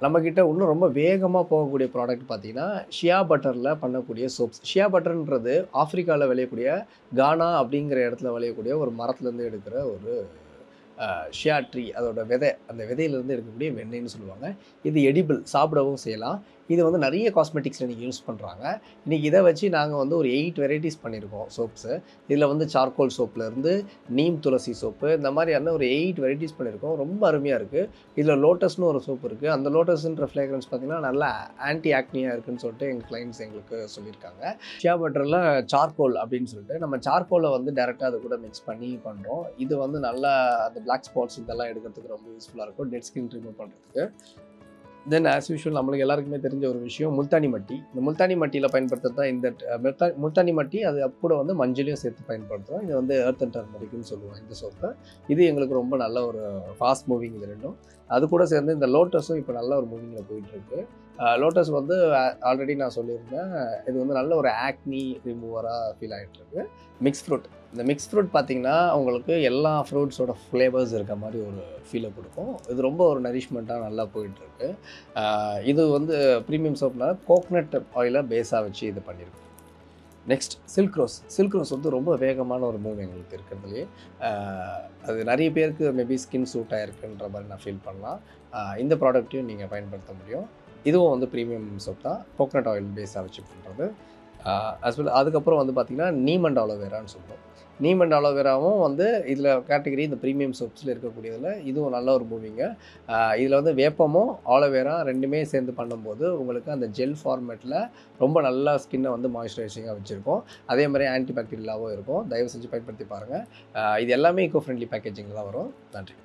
நம்மக்கிட்ட இன்னும் ரொம்ப வேகமாக போகக்கூடிய ப்ராடக்ட் பார்த்தீங்கன்னா ஷியா பட்டரில் பண்ணக்கூடிய சோப்ஸ் ஷியா பட்டர்ன்றது ஆஃப்ரிக்காவில் விளையக்கூடிய கானா அப்படிங்கிற இடத்துல விளையக்கூடிய ஒரு மரத்துலேருந்து எடுக்கிற ஒரு ஷியா ட்ரீ அதோட விதை அந்த விதையிலேருந்து எடுக்கக்கூடிய வெண்ணெய்னு சொல்லுவாங்க. இது எடிபிள் சாப்பிடவும் செய்யலாம். இது வந்து நிறைய காஸ்மெட்டிக்ஸில் இன்றைக்கி யூஸ் பண்ணுறாங்க இன்றைக்கி இதை வச்சு நாங்கள் வந்து ஒரு எயிட் வெரைட்டிஸ் பண்ணியிருக்கோம் சோப்ஸு இதில் வந்து சார்கோல் சோப்லேருந்து நீம் துளசி சோப்பு இந்த மாதிரியான ஒரு எயிட் வெரைட்டிஸ் பண்ணியிருக்கோம் ரொம்ப அருமையாக இருக்குது இதில் லோட்டஸ்னு ஒரு சோப்பு இருக்குது அந்த லோட்டஸ்ன்ற ஃப்ளேக்ரன்ஸ் பார்த்திங்கன்னா நல்லா ஆன்டி ஆக்னியாக இருக்குன்னு சொல்லிட்டு எங்கள் கிளைண்ட்ஸ் எங்களுக்கு சொல்லியிருக்காங்க. ஷியா பட்டரில் சார்கோல் அப்படின்னு சொல்லிட்டு நம்ம சார்கோலை வந்து டேரெக்டாக அது கூட மிக்ஸ் பண்ணி பண்ணுறோம் இது வந்து நல்லா அந்த பிளாக் ஸ்பாட்ஸ் இதெல்லாம் எடுக்கிறதுக்கு ரொம்ப யூஸ்ஃபுல்லாக இருக்கும். டெட் ஸ்கின் ரிமூவ் பண்ணுறதுக்கு தென் ஆஸ் யூஷுவல் நம்மளுக்கு எல்லாருக்குமே தெரிஞ்ச ஒரு விஷயம் முல்தானி மட்டி. இந்த முல்தானி மட்டியில் பயன்படுத்துறது தான் இந்த முல்தானி மட்டி அது கூட வந்து மஞ்சளையும் சேர்த்து பயன்படுத்துகிறோம் இது வந்து எர்த் அண்ட் டர்மரிக்னு சொல்லுவோம் இந்த சோப்பை இது எங்களுக்கு ரொம்ப நல்ல ஒரு ஃபாஸ்ட் மூவிங் இது ரெண்டும். அது கூட சேர்ந்து இந்த லோட்டஸும் இப்போ நல்ல ஒரு மூவிங்கில் போயிட்டுருக்கு லோட்டஸ் வந்து ஆல்ரெடி நான் சொல்லியிருந்தேன். இது வந்து நல்ல ஒரு ஆக்னி ரிமூவராக ஃபீல் ஆகிட்டுருக்கு மிக்ஸ் ஃப்ரூட் இந்த மிக்ஸ் ஃப்ரூட் பார்த்திங்கன்னா உங்களுக்கு எல்லா ஃப்ரூட்ஸோட ஃப்ளேவர்ஸ் இருக்க மாதிரி ஒரு ஃபீலை கொடுக்கும். இது ரொம்ப ஒரு நரிஷ்மெண்ட்டாக நல்லா போயிட்டுருக்கு. இது வந்து ப்ரீமியம் சோப்னால் கோக்னட் ஆயிலை பேஸாக வச்சு இது பண்ணியிருக்கோம். Next silk rose silk rose வந்து ரொம்ப வேகமான ஒரு மூவ் எங்களுக்கு இருக்கிறதுலையே. அது நிறைய பேருக்கு மேபி ஸ்கின் சூட் ஆகிருக்குன்ற மாதிரி நான் ஃபீல் பண்ணலாம். இந்த ப்ராடக்ட்டையும் நீங்கள் பயன்படுத்த முடியும். இதுவும் வந்து ப்ரீமியம் சோப் தான். கோகனட் ஆயில் பேஸாக வச்சு பண்ணுறது அஸ் வெல் அதுக்கப்புறம் வந்து பார்த்திங்கன்னா நீம் அண்ட் அலோவேரான்னு சொல்லுவோம் நீம் அண்ட் அலோவேராவும் வந்து இதில் கேட்டகரி இந்த ப்ரீமியம் சோப்ஸில் இருக்கக்கூடியதில் இதுவும் நல்ல ஒரு மூவிங்க இதில் வந்து வேப்பமும் ஆலோவேரா ரெண்டுமே சேர்ந்து பண்ணும்போது உங்களுக்கு அந்த ஜெல் ஃபார்மேட்டில் ரொம்ப நல்லா ஸ்கின்னை வந்து மாய்ஸ்சரைசிங்காக வச்சுருக்கோம். அதே மாதிரி ஆன்டி பாக்டீரியாவும் இருக்கும். தயவு செஞ்சு பயன்படுத்தி பாருங்கள் இது எல்லாமே ஈகோ ஃப்ரெண்ட்லி பேக்கேஜிங்கில் தான் வரும். நன்றி.